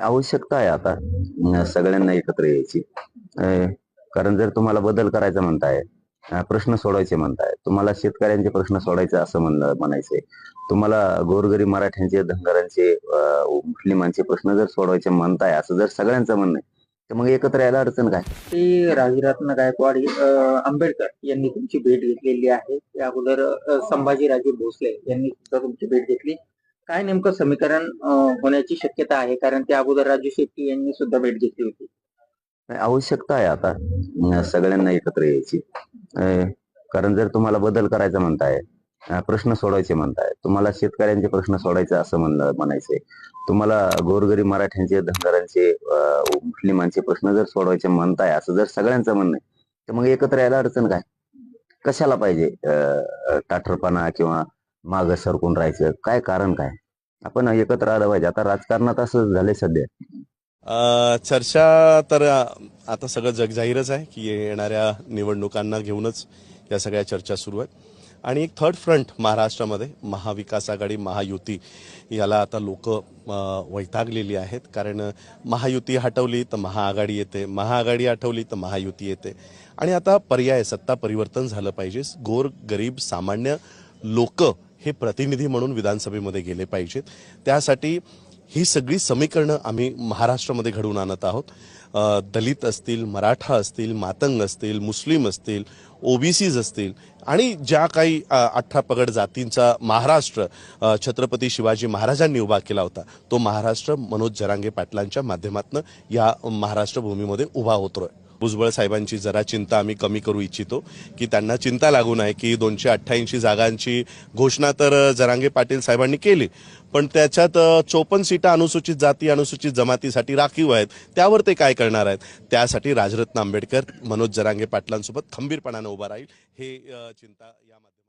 आवश्यकता आहे आता सगळ्यांना एकत्र यायची. कारण जर तुम्हाला बदल करायचा म्हणताय प्रश्न सोडवायचे म्हणताय तुम्हाला शेतकऱ्यांचे प्रश्न सोडायचे असं म्हणलं म्हणायचंय तुम्हाला गोरगरीब मराठ्यांचे धनगरांचे मुस्लिमांचे प्रश्न जर सोडवायचे म्हणताय असं जर सगळ्यांचं म्हणणं आहे तर मग एकत्र यायला अडचण काय? ते राजरत्न गायकवाड आंबेडकर यांनी तुमची भेट घेतलेली आहे. त्या अगोदर संभाजीराजे भोसले यांनी सुद्धा तुमची भेट घेतली. काय नेमकं समीकरण होण्याची शक्यता आहे? कारण त्या अगोदर राजू शेट्टी यांनी सुद्धा भेट घेतली होती. नाही, आवश्यकता आहे आता. अं, सगळ्यांना एकत्र यायची. अं, कारण जर तुम्हाला बदल करायचा म्हणताय अं, प्रश्न सोडवायचे म्हणताय तुम्हाला शेतकऱ्यांचे प्रश्न सोडायचे असं म्हणलं म्हणायचंय तुम्हाला गोरगरीब मराठ्यांचे धनगरांचे अं, मुस्लिमांचे प्रश्न जर सोडवायचे म्हणताय असं जर सगळ्यांचं म्हणणं आहे तर मग एकत्र यायला अडचण काय? कशाला पाहिजे? अं, ताठरपणा किंवा माग सरकून राहायचं? काय कारण काय? आपण एकत्र आलं पाहिजे. आता राजकारणात असं झालंय सध्या. चर्चा तर आता सगळं जगजाहीरच आहे की येणाऱ्या निवडणुकांना घेऊनच या सगळ्या चर्चा सुरू आहेत. आणि एक थर्ड फ्रंट महाराष्ट्रामध्ये महाविकास आघाडी महायुती याला आता लोक वैतागलेली आहेत. कारण महायुती हटवली तर महाआघाडी येते. महाआघाडी हटवली तर महायुती येते. आणि आता पर्याय सत्ता परिवर्तन झालं पाहिजे. गोर गरीब सामान्य लोक हे प्रतिनिधी म्हणून विधानसभेमध्ये गेले पाहिजेत. त्यासाठी ही सगळी समीकरणं आम्ही महाराष्ट्रामध्ये घडवून आणत आहोत. दलित असतील मराठा असतील मातंग असतील मुस्लिम असतील ओबीसीज असतील आणि ज्या काही अठरा पगड जातींचा महाराष्ट्र छत्रपती शिवाजी महाराजांनी उभा केला होता तो महाराष्ट्र मनोज जरांगे पाटलांच्या माध्यमातून या महाराष्ट्र भूमीमध्ये उभा होतोय. भुजबळ साहेबांची जरा चिंता आम्ही कमी करू इच्छितो की त्यांना चिंता लागू नये की दोनशे अठ्ठ्याऐंशी जागांची घोषणा तर जरांगे पाटील साहेबांनी केली. पण त्याच्यात चोपन्न सीटा अनुसूचित जाती अनुसूचित जमातीसाठी राखीव आहेत. त्यावर ते काय करणार आहेत? त्यासाठी राजरत्न आंबेडकर मनोज जरांगे पाटलांसोबत खंबीरपणानं उभा राहील. हे चिंता यामध्ये